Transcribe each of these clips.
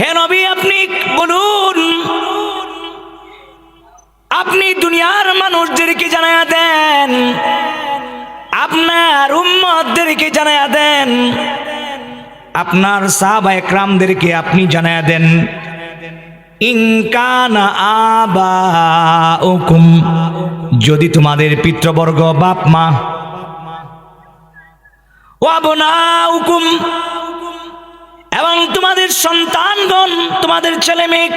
হে নবী, আপনি বলুন। আপনি দুনিয়ার মানুষদেরকে জানায়া দেন। আপনার উম্মতদেরকে জানায়া দেন। আপনার সাহাবা একরামদেরকে আপনি জানায়া দেন। ইনকানা আবা যদি তোমাদের পিতৃবর্গ বাপ মা। ওয়াবনা হুকুম এবং তোমাদের সন্তানগণ, তোমাদের ছেলে মেয়ে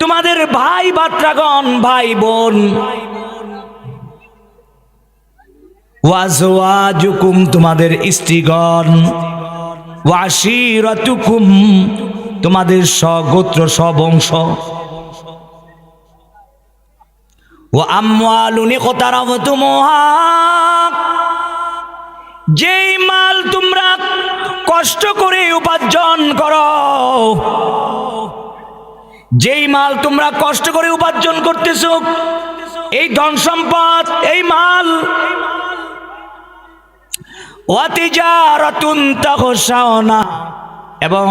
তোমাদের ভাই বাত্রাগণ ভাই বোন, ওয়াজওয়াজুকুম, তোমাদের স্ত্রীগণ, ওয়াশিরাতুকুম, তোমাদের স্বগোত্র স্ববংশ ও আমওয়ালুনি কতারাফতুমুহা যেই মাল তোমরা কষ্ট করে উপার্জন করো, যেই মাল তোমরা কষ্ট করে উপার্জন করতেছ, এই ধন সম্পদ, এই মাল এবং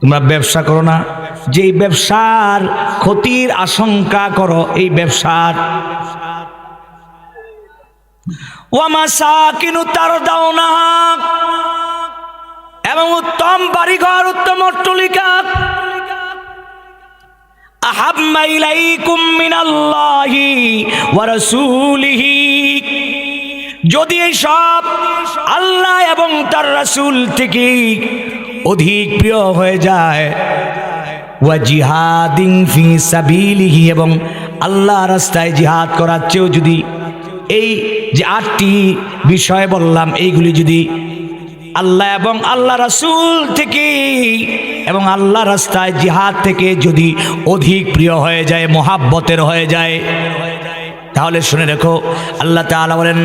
তোমরা ব্যবসা করো না। যেই ব্যবসার ক্ষতির আশঙ্কা করো, এই ব্যবসার ওয়ামাসাকিনু তারদাউনা এবং উত্তম বাড়িঘর, উত্তম যদি এই সব আল্লাহ এবং তার রাসূল থেকে অধিক প্রিয় হয়ে যায়, ওয়া জিহাদিন ফি সাবিলিহি এবং আল্লাহ রাস্তায় জিহাদ করার চেয়েও যদি এই যে আটটি বিষয় বললাম, এইগুলি যদি আল্লাহ এবং আল্লাহ রাসুল থেকে এবং আল্লাহ রাস্তায় জিহাদ থেকে যদি অধিক প্রিয় হয়ে যায়, মহাব্বতের হয়ে যায়, তাহলে শুনে রেখো, আল্লাহ তালা বলেন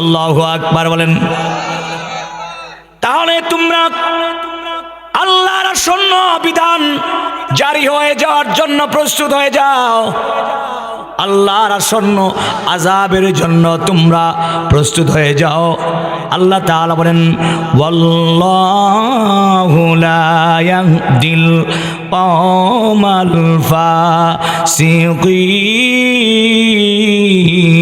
আল্লাহ আকবার বলেন তাহলে তোমরা আল্লাহর সৈন্য বিধান জারি হয়ে যাওয়ার জন্য প্রস্তুত হয়ে যাও। আল্লাহর আসন্ন আজাবের জন্য তোমরা প্রস্তুত হয়ে যাও। আল্লাহ তাআলা বলেন, ওয়াল্লাহু লা ইয়াহদিল কওমাল ফাসিকিন।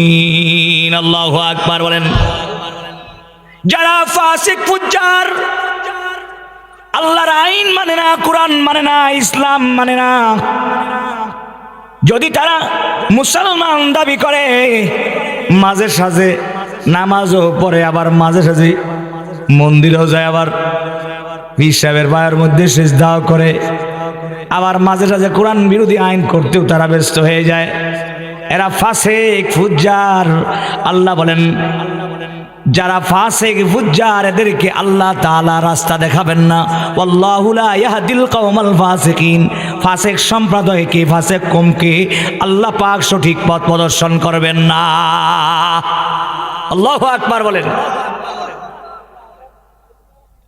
যারা ফাসিক, ফুজ্জার, আল্লাহর আইন মানে না, কোরআন মানে না, ইসলাম মানে না। যদি তারা মুসলমান দাবি করে, মাঝে সাঝে নামাজও পড়ে, আবার মাঝে সাঝে মন্দিরও যায়, আবার হিসাবের পায়ের মধ্যে শেষ দাও করে, আবার মাঝে সাঝে কোরআন বিরোধী আইন করতেও তারা ব্যস্ত হয়ে যায়। এরা ফাসেক, ফুজ্জার, আল্লাহ বলেন যারা ফাসেক, ফুজ্জার, এদেরকে আল্লাহ তাআলা রাস্তা দেখাবেন না। আল্লাহু লা ইয়াহদিল কওমাল ফাসিকিন। ফাসেক সম্প্রদায়কে ফাসেক কমকে আল্লাহ পাক সঠিক পথ প্রদর্শন করবেন না। আল্লাহু আকবার বলেন।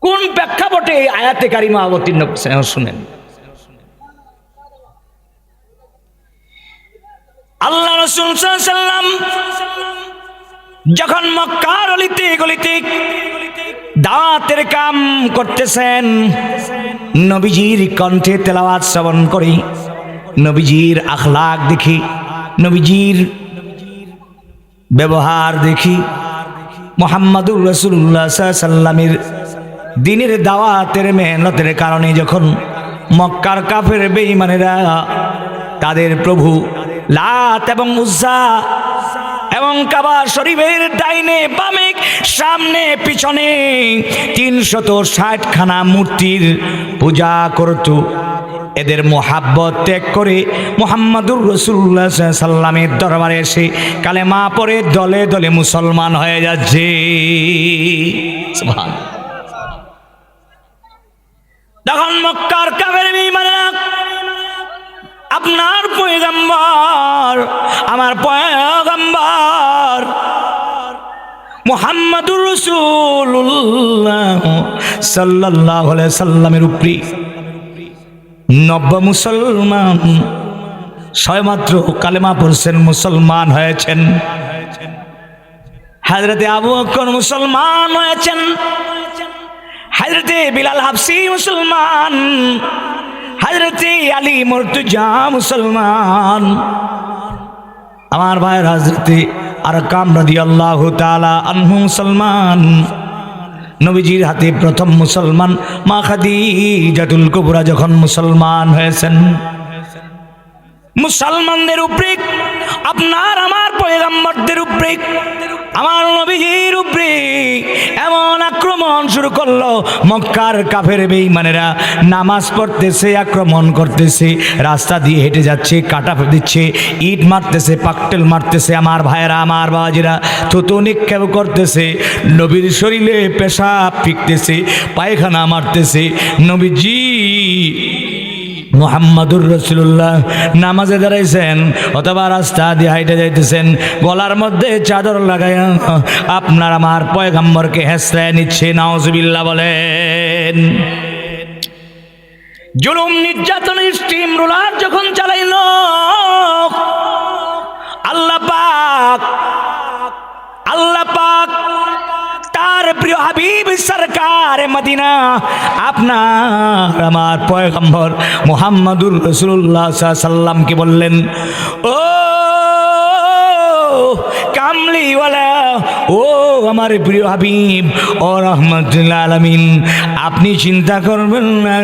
কোন প্রেক্ষাপটে এই আয়াতে কারিমা অবতীর্ণ এখন শুনেন। আল্লাহ রসুল সাল্লাম যখন মক্কার অলিতে গলিতে দাঁতের কাম করতেছেন, নবীজির কণ্ঠে তেলাওয়াত শ্রবণ করি, নবীজির আখলাক দেখি, নবীজির ব্যবহার দেখি, মোহাম্মদুর রসুল্লাহ সাল্লামের দিনের দাওয়াতের মেহনতের কারণে যখন মক্কার কাফের বেঈমানেরা তাদের প্রভু লাত এবং উজ্জা এবং কাবা শরীফের ডাইনে, বামে, সামনে, পিছনে তিনশত ষাট খানা মূর্তির পূজা করত এদের মোহাব্বত ত্যাগ করে মোহাম্মদুর রসুল্লাহ সাল্লামের দরবারে এসে কালেমা পরে দলে দলে মুসলমান হয়ে যাচ্ছে। তখন মক্কার কাবের বিমানেরা আপনার পয়গম্বর, আমার পয়গম্বর। মোহাম্মদুর রসুল্লাহ সাল্লাহ সাল্লামের উপরি নব্য মুসলমান, ছয়মাত্র কালেমা পড়ছেন, মুসলমান হয়েছেন। হাজরতে আবু বকর মুসলমান হয়েছেন। হাজরতে বিলাল হাফসি মুসলমান। হাজরতে আলী মর্তুজা মুসলমান। আমার ভাইয়ের হাজরতে আর কামরাদি আল্লাহ তালা আনহু মুসলমান। নবীজির হাতে প্রথম মুসলমান মা খাদি জাতুল কবুরা যখন মুসলমান হয়েছেন। মুসলমানদের উপরে আপনার, আমার পয়গাম্বরদের উপরে আমার নবীজির উপরে এমন আক্রমণ শুরু করল। মক্কার কাফের বেঈমানেরা নামাজ পড়তেছে, আক্রমণ করতেছে, রাস্তা দিয়ে হেঁটে যাচ্ছে, কাটা দিচ্ছে, ইট মারতেছে, পাকটেল মারতেছে। আমার ভাইয়েরা, আমার বাবাজিরা, থুতু নিক্ষেপ করতেছে, নবীর শরীরে পেশাব ফিকতেছে পায়খানা মারতেছে, নবীজি মোহাম্মদুর রসুল্লাহ নামাজে দাঁড়াইছেন অথবা রাস্তা দিয়ে হাইটে যাইতেছেন, গলার মধ্যে চাদর লাগাই আপনার আমার পয়গাম্বরকে হেসরায় নিচ্ছে নাওজবিল্লা বলেন। জুলুম, নির্যাতন, স্টিম রোলার যখন চালাইল, আল্লাহ পাক সরকার মদিনা। আপনার আমার পয়গম্বর মোহাম্মদুর রসুল্লাহ সাল্লামকে বললেন? ও কামলিওয়ালা ও আমার প্রিয় হাবিব, ও রহমতুল্লাহ আলমিন, আপনি চিন্তা করবেন না।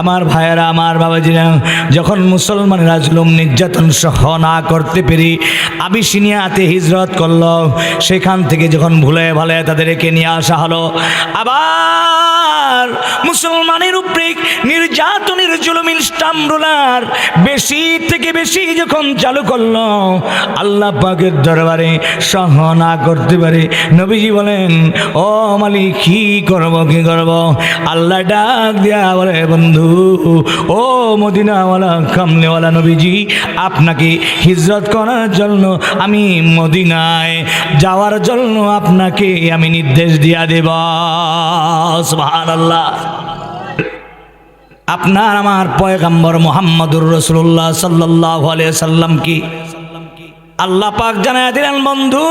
আমার ভাইয়েরা, আমার বাবাজিরা, যখন মুসলমানেরা জুলুম নির্যাতন সহ না করতে পেরে আবিসিনিয়াতে হিজরত করল, সেখান থেকে যখন ভুলে ভালে তাদেরকে নিয়ে আসা হলো, আবার মুসলমানের উপরে নির্যাতনের জুলুমিল স্টাম্বুলার বেশি থেকে বেশি যখন চালু করল, আল্লাহ পাকের দরবারে সহ না করতে পারে। নবীজি বলেন, ও মালিক, কি করব কি করব? আল্লাহ ডাক দিয়া বলে, বন্ধু, ও মদিনাওয়ালা কামলেওয়ালা নবীজি, আপনাকে হিজরত করার জন্য আমি মদিনায় যাওয়ার জন্য আপনাকে আমি নির্দেশ দিয়া দেব। সুবহানাল্লাহ। আপনার আমার পয়গাম্বর মোহাম্মদুর রসুল্লাহ সাল্লাহ আলিয়া সাল্লাম কি? আল্লাহ পাক জানায় দিলেন, বন্ধু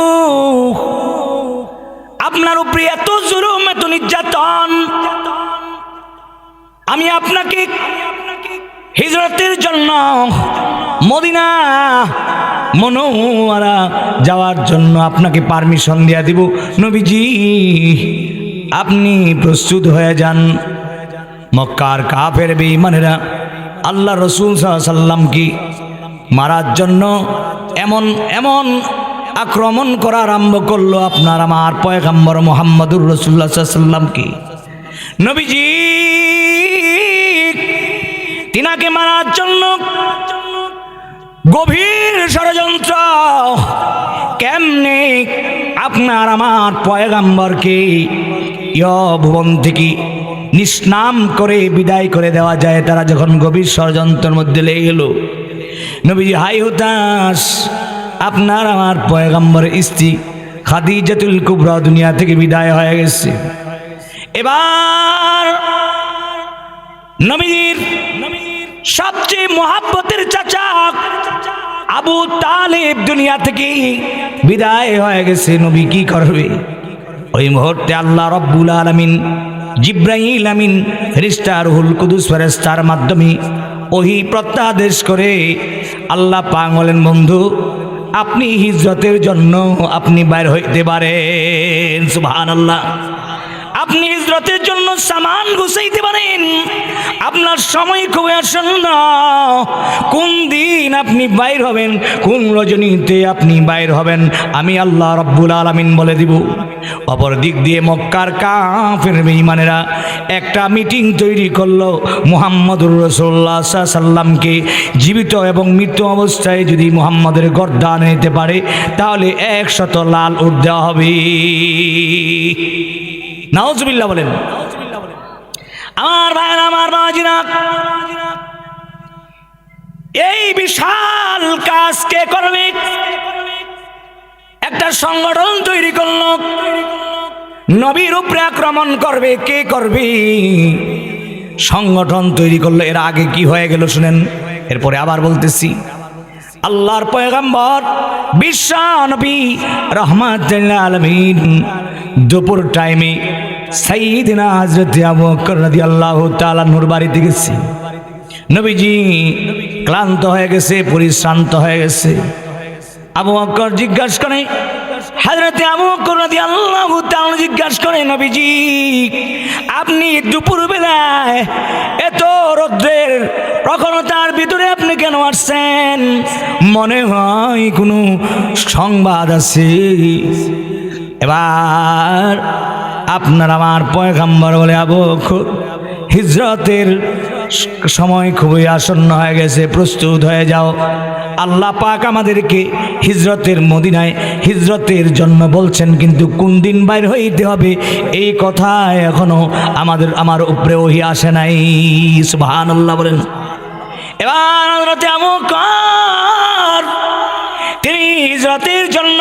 আপনার উপরে এত জুলুম, এত নির্যাতন। আমি আপনাকে হিজরতের জন্য মদিনা মনোয়ারা যাওয়ার জন্য আপনাকে পারমিশন দিয়া দিব। নবীজি, আপনি প্রস্তুত হয়ে যান। মক্কার কাফের বেঈমানেরা আল্লাহ রসুল সাল্লাম কি মারার জন্য এমন এমন আক্রমণ করা আরম্ভ করল আপনার আমার পয়গাম্বর মোহাম্মদুর রসুল্লাহ সাল্লাম নবীজি, তিনাকে মারার জন্য গভীর ষড়যন্ত্র। কেমনে আপনার আমার পয়গাম্বরকে ভুবন থেকে নিষ্নাম করে বিদায় করে দেওয়া যায়? তারা যখন গভীর ষড়যন্ত্রের মধ্যে লেগে গেল নবীজি, হাই হুতাস আপনার আমার পয়গাম্বর স্ত্রী খাদি খাদিজাতুল কুবরা দুনিয়া থেকে বিদায় হয়ে গেছে। এবার নবীর সবচেয়ে মহাব্বতের চাচা আবু তালেব দুনিয়া থেকে বিদায় হয়ে গেছে। নবী কি করবে? ওই মুহূর্তে আল্লাহ রব্বুল আলমিন জিব্রাহিল আমিন ফেরিস্তা রুহুল কুদুস ফেরেস্তার মাধ্যমে ওহি প্রত্যাদেশ করে আল্লাহ পাক বন্ধু আপনি হিজরতের জন্য আপনি বাইর হইতে পারেন। সুবহানাল্লাহ। আল্লাহ আপনি হিজরতের জন্য সামান গুছাইতে পারেন। আপনার সময় খুবই আসন্ন। কোন দিন আপনি বাইর হবেন? কোন রজনীতে আপনি বাইর হবেন? আমি আল্লাহ রব্বুল আলমিন বলে দিব। অপর দিক দিয়ে মক্কার কাফের বেঈমানেরা একটা মিটিং তৈরি করল মুহাম্মদুর রসোল্লা সাল্লামকে। জীবিত এবং মৃত্যু অবস্থায় যদি মুহাম্মদের গর্দান নিতে পারে, তাহলে একশত লাল উঠ দেওয়া হবে। নাওজবিল্লা বলেন। আমার ভাইয়ের, আমার বাজিনা এই বিশাল কাজ কে করবে? একটা সংগঠন তৈরি করল। নবীর উপরে আক্রমণ করবে, কে করবে? সংগঠন তৈরি করল এর আগে কি হয়ে গেল শুনেন? এরপরে আবার বলতেছি। আল্লাহর পয়গাম্বর বিশ্বনবী রহমাত আলমিন। দুপুর টাইমে সাইদিনা হজরত আবু বকর আল্লাহ তালা নূর বাড়িতে গেছে। নবীজি ক্লান্ত হয়ে গেছে, পরিশ্রান্ত হয়ে গেছে। আবু বকর জিজ্ঞাসা করে হাজরতে আবু বকর রাদিয়াল্লাহু তাআলা জিজ্ঞাসা করে নবীজি, আপনি দুপুর বেলায় এত রৌদ্রের প্রখরতার ভিতরে আপনি কেন আসছেন? মনে হয় কোনো সংবাদ আছে। এবার আপনার আমার পয়গাম্বর বলে আবু হিজরতের সময় খুবই আসন্ন হয়ে গেছে, প্রস্তুত হয়ে যাও। আল্লাহ পাক আমাদেরকে হিজরতের মদিনায় হিজরতের জন্য বলছেন, কিন্তু কোন দিন বাইর হইতে হবে? এই কথা এখনও আমাদের, আমার উপরে ওহি আসে নাই। সুবহান আল্লাহ বলেন। এবার তিনি হিজরতের জন্য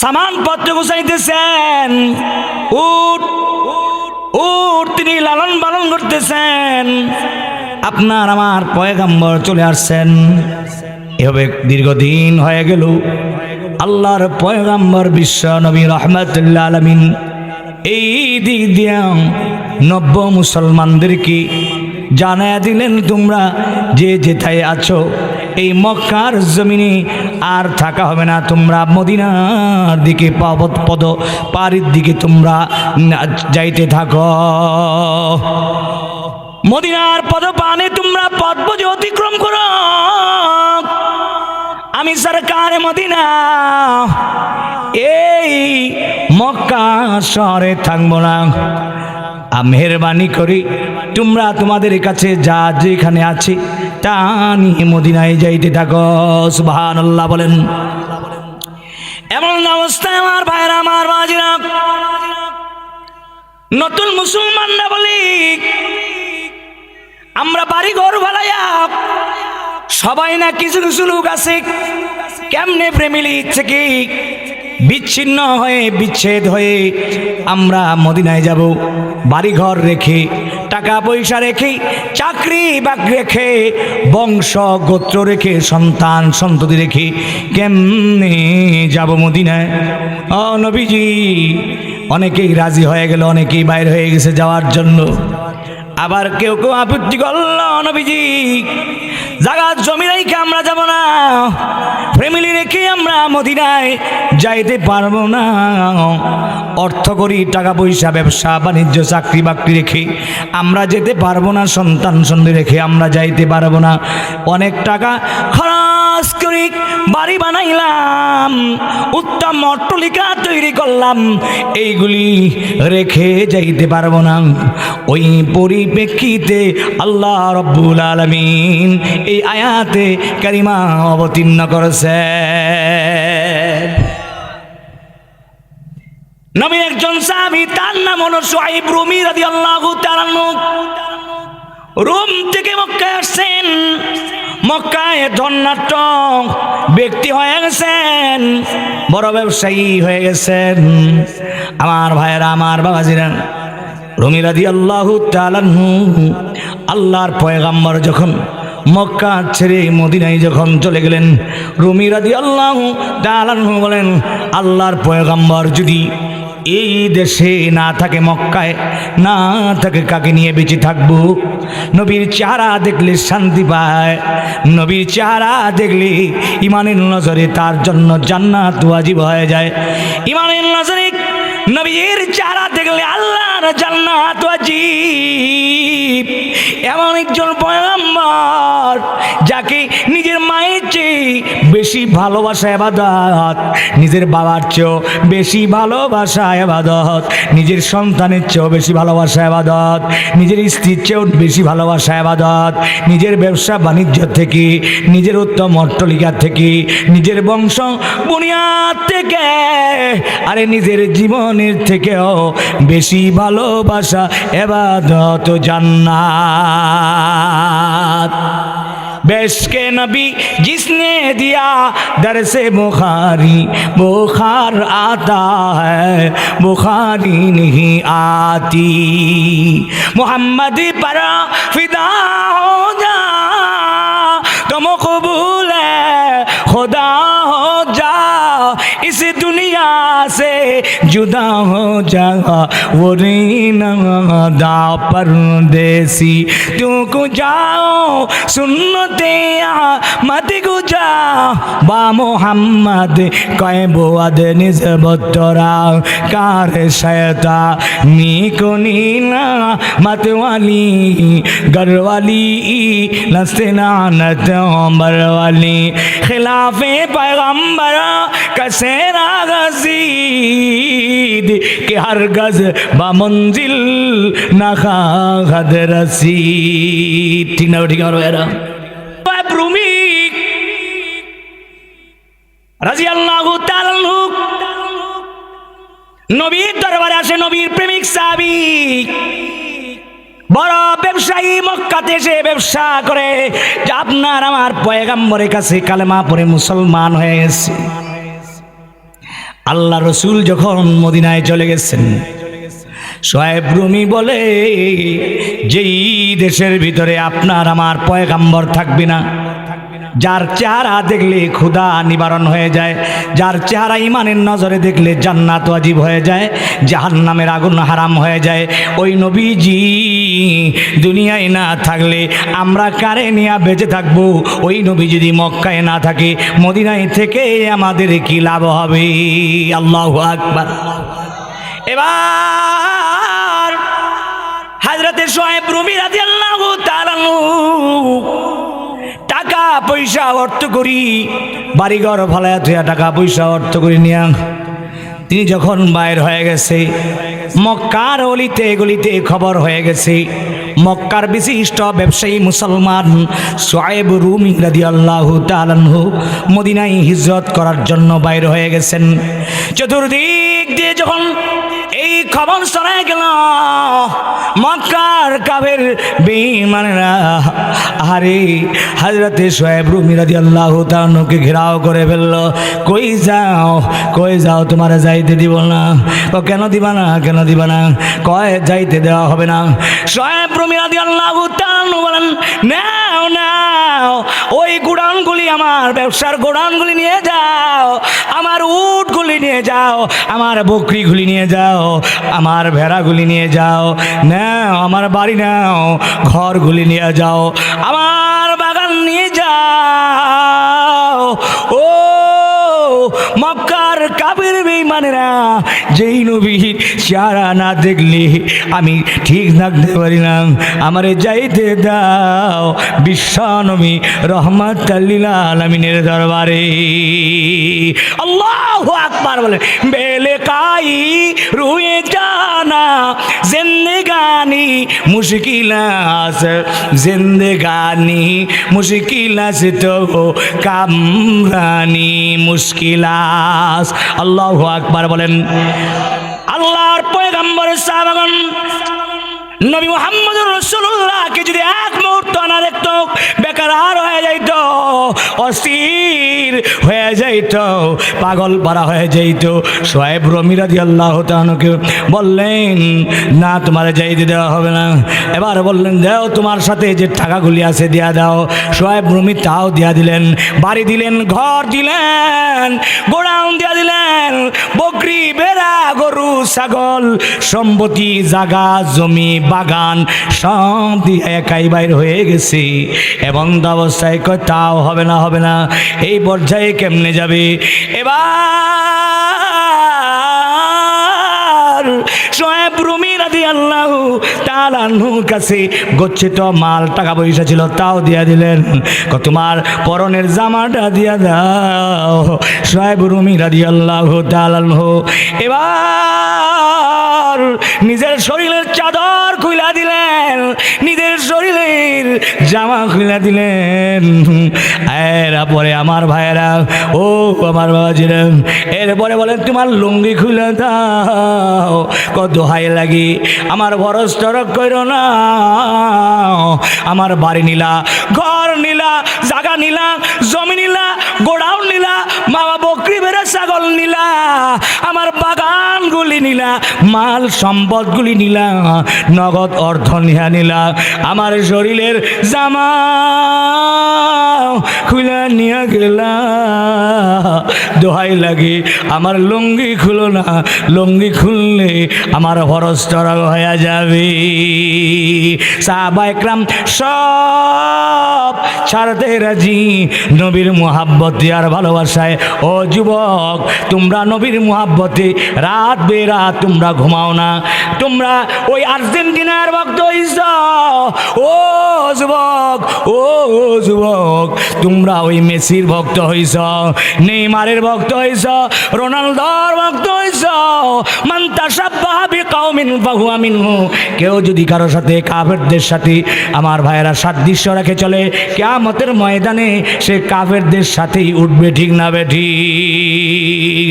সামান পত্র গুছাইতেছেন। উট উট তিনি লালন পালন করতেছেন। আপনার আমার পয়গাম্বর চলে আসছেন। এভাবে দীর্ঘদিন হয়ে গেল। আল্লাহর পয়গাম্বর বিশ্ব নবী রহমতুল্লাহ আলমিন এই দিক দিয়া নব্য মুসলমানদেরকে জানায় দিলেন, তোমরা যে যেথায় আছো এই মক্কার জমিনে আর থাকা হবে না। তোমরা মদিনার দিকে পদ পদ পাড়ির দিকে তোমরা যাইতে থাকো। মদিনার পদ পানে তোমরা পদ অতিক্রম করো। আমি সরকার মদিনা, এই মক্কা শহরে থাকব না। মেহরবানি করি। তোমরা তোমাদের কাছে যা যেখানে আছে নিয়ে মদিনায় যাইতে থাকো সুবহান আল্লাহ বলেন। এমন অবস্থায় আমার ভাইরা আমার বাজিরা নতুন মুসলমানরা বলি, আমরা বাড়ি ঘর ভালাইয়া সবাই না কিছু কিছু লোক আছে, কেমনে প্রেমিলি থেকে বিচ্ছিন্ন হয়ে, বিচ্ছেদ হয়ে আমরা মদিনায় যাব। বাড়িঘর রেখে, টাকা পয়সা রেখে, চাকরি বাকরি রেখে, বংশ, গোত্র রেখে, সন্তান, সন্ততি রেখে কেমনে যাব মদিনায়? ও নবীজি, অনেকেই রাজি হয়ে গেল, অনেকেই বাইর হয়ে গেছে যাওয়ার জন্য। আবার কেউ কেউ আপত্তি করল, নবীজি জায়গা জমি রেখে আমরা যাব না। ফ্যামিলি রেখে আমরা মদিনায় যাইতে পারব না। অর্থ করি, টাকা পয়সা, ব্যবসা, বাণিজ্য, চাকরি বাকরি রেখে আমরা যেতে পারব না, সন্তান সন্ধি রেখে আমরা যাইতে পারব না। অনেক টাকা খরচ করি বাড়ি বানাইলাম, উত্তম অট্টলিকা তৈরি করলাম। এইগুলি রেখে যাইতে পারব না। ওই পরিপ্রেক্ষিতে আল্লাহ রব্বুল আলমিন এই আয়াতে কারিমা অবতীর্ণ করেছে নবী একজন সাহাবী, তার নাম হলো সোহাইব রুমি রাদি আল্লাহ রোম থেকে মক্কায় আসছেন। মক্কায় ধন্যাট্য ব্যক্তি হয়ে গেছেন, বড় ব্যবসায়ী হয়ে গেছেন। আমার ভাইয়েরা, আমার বাবাজিরা, রমি রাদি আল্লাহ তালানহু আল্লাহর পয়গাম্বর যখন মক্কা ছেড়ে মদিনায় যখন চলে গেলেন, রমি রাদি আল্লাহ তালানহু বলেন, আল্লাহর পয়গাম্বর যদি এই দেশে না থাকে মক্কায়, না থাকে কাকে নিয়ে বেঁচে থাকব। নবীর চেহারা দেখলে শান্তি পায়, নবীর চেহারা দেখলে ইমানের নজরে তার জন্য জান্নাত ওয়াজিব হয়ে যায়। ইমানের নজরে নবীর চেহারা দেখলে আল্লাহর জান্নাত ওয়াজিব। এমন একজন পয়গম্বর যাকে নিজের মায়ের চেয়ে বেশি ভালোবাসা এবাদত নিজের বাবার চেয়েও বেশি ভালোবাসা এবাদত নিজের সন্তানের চেয়েও বেশি ভালোবাসা এবাদত নিজের স্ত্রীর চেয়েও বেশি ভালোবাসা এবাদত নিজের ব্যবসা বাণিজ্য থেকে, নিজের উত্তম অট্টলিকা থেকে, নিজের বংশ বুনিয়াদ থেকে, আরে নিজের জীবনের থেকেও বেশি ভালোবাসা এবাদত জান্নাত। बेश के नबी जिसने दिया दर से बुखारी, बुखार आता है, बुखारी नहीं आती। मोहम्मद पर फिदा हो से जुदा हो जा वो रीना दा परदेसी तू को जाओ सुनते मत গুজা বা মোহাম্মদ কয় বোয়াদ নিজ বত্তরা কার শয়তা মি কোনিনা मतवाली गरवाली नस्ते नानत उमरवाली खिलाफे पैगंबर कसेरा دید কে হার با বা মঞ্জিল না رسید ٹھیک ঠিক না ঠিক وغیرہ নবীর দরবারে আসে নবীর প্রেমিক সাবি বড় ব্যবসায়ী মক্কাতে সে ব্যবসা করে। আপনার আমার পয়গাম্বরের কাছে কালেমা পরে মুসলমান হয়ে গেছে। আল্লাহ রসুল যখন মদিনায় চলে গেছেন সোয়েব রুমি বলে, যেই দেশের ভিতরে আপনার আমার পয়গাম্বর থাকবে না যার চেহারা দেখলে ক্ষুধা নিবারণ হয়ে যায়, যার চেহারা ইমানের নজরে দেখলে জান্নাত ওয়াজিব হয়ে যায় জাহান নামের আগুন হারাম হয়ে যায়। ওই নবীজি, দুনিয়ায় না থাকলে আমরা কারে নিয়ে বেঁচে থাকব? ওই নবী যদি মক্কায় না থাকে, মদিনায় থেকে আমাদের কি লাভ হবে? আল্লাহ আকবার। এবার হাজরতে সোহেব রুমি রাজি আল্লাহ টাকা পয়সা অর্থ করি, বাড়িঘর ভালায় থুয়া টাকা পয়সা অর্থ করি নিয়া। তিনি যখন বাইর হয়ে গেছে, মক্কার অলিতে গলিতে খবর হয়ে গেছে, মক্কার বিশিষ্ট ব্যবসায়ী মুসলমান সোয়েব রুমি রাদি আল্লাহ তালানহু মদিনায় হিজরত করার জন্য বাইর হয়ে গেছেন। চতুর্দিক দিয়ে যখন খবর শোনা গেল। মক্কার কাবের বেমানেরা আরে হাজরতে সোয়েব রুমি রাদি আল্লাহ তালকে ঘেরাও করে ফেলল। কই যাও কই যাও, তোমার যাইতে দিব না। ও কেন দিবা না, কেন দিবা না, কয় যাইতে দেওয়া হবে না। সোয়েব রুমি রাদি আল্লাহ তালু বলেন, নাও নাও, ওই গোডাউনগুলি আমার, ব্যবসার গোডাউনগুলি নিয়ে যাও। নিয়ে যাও, আমার বকরিগুলি নিয়ে যাও, আমার ভেড়াগুলি নিয়ে যাও, নাও, আমার বাড়ি নাও, ঘরগুলি নিয়ে যাও, আমার বাগান নিয়ে যাও। ও বেমানেরা যেই নবীর চেহারা না দেখলে আমি ঠিক থাকতে পারি না। আমারে যাইতে দাও, বিশ্ব নবী রহমত আলমিনের দরবারে। আল্লাহ আকবার বলে বেলে কাই রুয়ে জানা জিন্দেগানি মুশকিল আছে জিন্দেগানি মুশকিল আছে তো কামরানি, মুশকিলাস। আল্লাহ আকবার বলেন, আল্লাহর পয়গম্বরের সাহাবাগণ নবী মোহাম্মদ রসুল্লাহকে যদি এক মুহূর্ত না দেখত, বেকার হয়ে যাইত, অস্থির হয়ে যাইত, পাগল পারা হয়ে যাইত। সোয়েব রমিরাদি আল্লাহ তাহনকে বললেন, না, তোমার যাইতে দেওয়া হবে না। এবার বললেন, দেও, তোমার সাথে যে টাকাগুলি আছে দেয়া দাও। সোয়েব রমি তাও দেয়া দিলেন, বাড়ি দিলেন, ঘর দিলেন, গোডাউন দেয়া দিলেন, বকরি বেড়া গরু, ছাগল, সম্পত্তি, জাগা, জমি, বাগান, সব একাই বাইর হয়ে গেছে। এমন অবস্থায় কয়, তাও হবে না হবে না, এই পর্যায়ে কেমনে যাবে? এবার গচ্ছিত মাল টাকা পয়সা ছিল, তাও দিয়া দিলেন। তোমার পরনের জামাটা দিয়া দাও। সাহেব রুমি রাজি আল্লাহ তালানহ এবার নিজের শরীরের চাদর খুলা দিলেন, নিজের শরীরের জামা খুলে দিলেন। এরা পরে আমার ভাইয়েরা, ও আমার বাবাজিরা এরপরে বলেন, তোমার লুঙ্গি খুলে দাও, কত দোহাই লাগে, আমার ভরস টরক করো না। আমার বাড়ি নিলা, ঘর নিলা, জাগা নিলা, জমি নিলা গোড়াও নিলা মামা বকরি বেড়ে ছাগল নিলা, আমার বাগানগুলি নিলা, মাল সম্পদগুলি নিলা, নগদ অর্থ নিয়া নিলা। আমার শরীরের জামা খুলে নিয়ে গেলা। দোহাই লাগে, আমার লুঙ্গি খুলো না, লুঙ্গি খুললে আমার হরস্তর হয়ে যাবে। সাহাবা সব ছাড়তে রাজি, নবীর মোহাব্বতে আর ভালোবাসায়, ও যুবক, তোমরা নবীর মোহাব্বতে রাত বেরাত তোমরা ঘুমাও না। তোমরা ওই আর্জেন্টিনার ভক্ত হইছ। ও যুবক ও যুবক, তোমরা ওই মেসির ভক্ত হইছ, নেইমারের ভক্ত হইছ, রোনালদোর ভক্ত হইছ। কেউ যদি কারোর সাথে কাফেরদের সাথে আমার ভাইয়েরা সাদৃশ্য রেখে চলে, কিয়ামতের ময়দানে সে কাফেরদের সাথেই উঠবে, ঠিক না বেঠিক